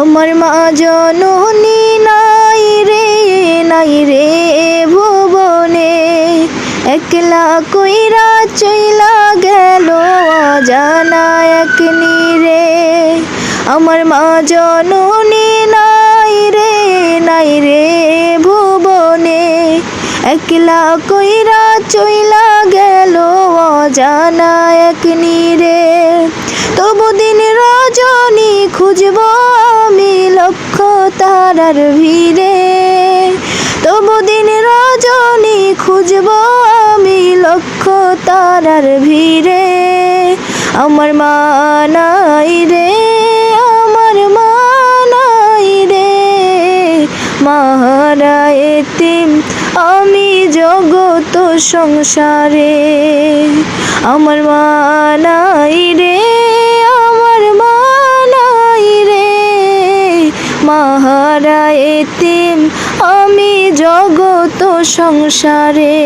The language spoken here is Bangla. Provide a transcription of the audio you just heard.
আমার মা জননী নাই রে নাই রে ভুবনে। একলা কইরা চইলা গেল জানা এক রে আমার মা জননী নাই রে নাই রে ভুবনে। একলা কইরা চইলা গেল জানা এক রে তবু দিন রজনী খুঁজব আমি লক্ষ তারার ভিড়ে। তবু দিন রজনী খুঁজব আমি লক্ষ তারার ভিড়ে। আমার মা নাই রে, আমার মা নাই রে। মাহারা এতিম, আমি জগত সংসারে। আমার মা নাই রে। মাহারা এতিম আমি জগত সংসারে।